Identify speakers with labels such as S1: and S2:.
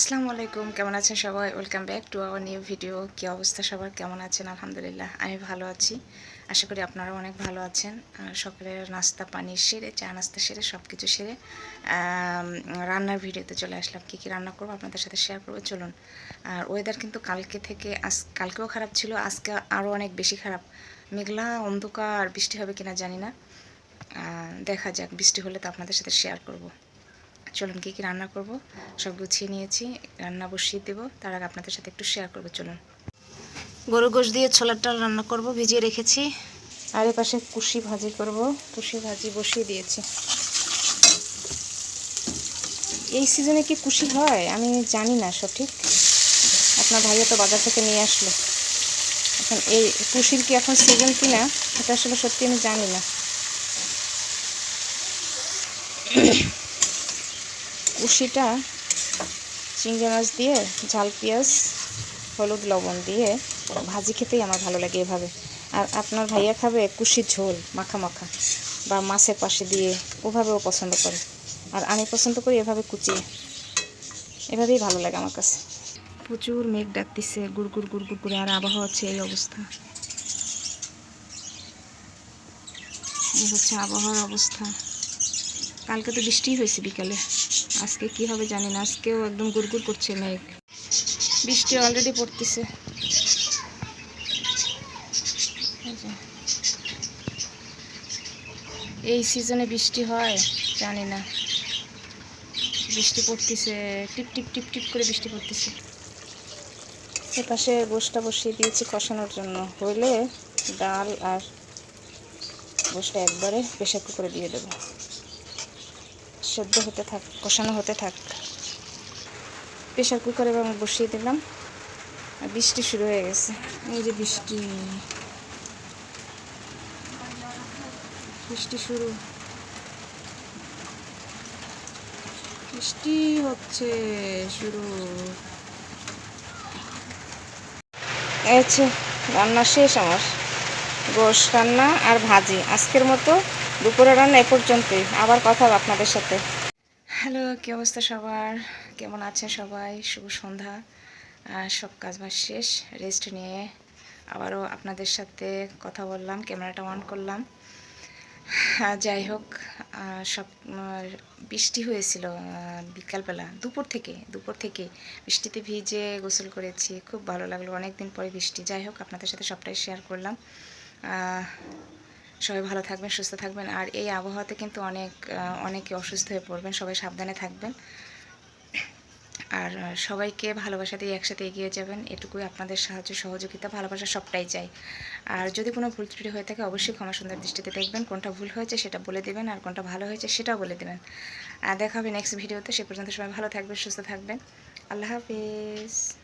S1: আসসালামু আলাইকুম, কেমন আছেন সবাই? Welcome back to our new video কী অবস্থা সবার? কেমন আছেন? আলহামদুলিল্লাহ, আমি ভালো আছি। আশা করি আপনারাও অনেক ভালো আছেন। সকালের নাস্তা পানি সেরে, চা নাস্তা সেরে সব কিছু সেরে রান্নার ভিডিওতে চলে আসলাম। কী কী রান্না করব আপনাদের সাথে শেয়ার করব? চলুন। আর ওয়েদার কিন্তু কালকে থেকে আজ, কালকেও খারাপ ছিল, আজকে আরও অনেক বেশি খারাপ। মেঘলা, অন্ধকার, বৃষ্টি হবে কিনা জানি না। দেখা যাক, বৃষ্টি হলে তো আপনাদের সাথে শেয়ার করব। চলুন কী কী রান্না করব সব গুছিয়ে নিয়েছি রান্না বসিয়ে দেবো তার আগে আপনাদের সাথে একটু শেয়ার করব চলুন। গরু গোশ দিয়ে ছোলার ডাল রান্না করব ভিজিয়ে রেখেছি। আর পাশে কুশি ভাজি করব কুশি ভাজি বসিয়ে দিয়েছি। এই সিজনে কি কুশি হয়? আমি জানি না সঠিক আপনার ভাইয়া তো বাজার থেকে নিয়ে আসলো। এখন এই কুশির কি এখন সিজন কি না এটা আসলে সত্যি আমি জানি না। কুশিটা চিংড়ি মাছ দিয়ে, ঝাল পেঁয়াজ, হলুদ লবণ দিয়ে ভাজি খেতেই আমার ভালো লাগে এভাবে। আর আপনার ভাইয়া খাবে কুশির ঝোল, মাখা মাখা বা মাছের পাশে দিয়ে, ওভাবেও পছন্দ করে। আর আমি পছন্দ করি এভাবে কুচিয়ে এভাবেই ভালো লাগে আমার কাছে। প্রচুর মেঘ ডাকতেছে গুড়গুড় গুড়গুড় করে, আর আবহাওয়া হচ্ছে এই অবস্থা। এই হচ্ছে আবহাওয়ার অবস্থা। কালকে তো বৃষ্টি হয়েছে বিকালে। আজকে কি হবে জানি না, আজকেও একদম গুড়গুড় করছে মেঘ। বৃষ্টি অলরেডি পড়তেছে। এই সিজনে বৃষ্টি হয়, জানি না। বৃষ্টি পড়তেছে, টিপ টিপ টিপ টিপ করে বৃষ্টি পড়তেছে। এ পাশে গোষ্ঠটা বসিয়ে দিয়েছি কষানোর জন্য। হইলে ডাল আর গোষ্ঠটা একবারে প্রেশার কুকারে দিয়ে দেবো। সেদ্ধ হতে থাক, কষানো হতে থাক। প্রেশার কুকারে আমি বসিয়ে দিলাম। বৃষ্টি শুরু হয়ে গেছে। এই যে বৃষ্টি। বৃষ্টি শুরু। বৃষ্টি হচ্ছে শুরু। আচ্ছা রান্না শেষ আমার। গোশ, রান্না আর ভাজি। আজকের মতো দুপুরে রান্না এ পর্যন্তই। আবার কথা হবে আপনাদের সাথে। হ্যালো, কী অবস্থা সবার? কেমন আছে সবাই? শুভ সন্ধ্যা। সব কাজ বাজ শেষ। রেস্ট নিয়ে আবারও আপনাদের সাথে কথা বললাম, ক্যামেরাটা অন করলাম। যাই হোক সব বৃষ্টি হয়েছিল বিকালবেলা, দুপুর থেকে দুপুর থেকে। বৃষ্টিতে ভিজে গোসল করেছি, খুব ভালো লাগল অনেক দিন পরে বৃষ্টি। যাই হোক, আপনাদের সাথে সবটাই শেয়ার করলাম। সবাই ভালো থাকবেন, সুস্থ থাকবেন। আর এই আবহাওয়াতে কিন্তু অনেক অনেকে অসুস্থ হয়ে পড়বেন, সবাই সাবধানে থাকবেন। আর সবাইকে ভালোবাসা দিয়ে একসাথে এগিয়ে যাবেন, এটুকুই আপনাদের সাহায্য, সহযোগিতা, ভালোবাসা সবটাই চাই। আর যদি কোনো ভুল ত্রুটি হয়ে থাকে, অবশ্যই ক্ষমা সুন্দর দৃষ্টিতে দেখবেন, কোনটা ভুল হয়েছে সেটা বলে দেবেন, আর কোনটা ভালো হয়েছে সেটাও বলে দেবেন। আর দেখা হবে নেক্সট ভিডিওতে সে পর্যন্ত সবাই ভালো থাকবেন, সুস্থ থাকবেন। আল্লাহ হাফিজ।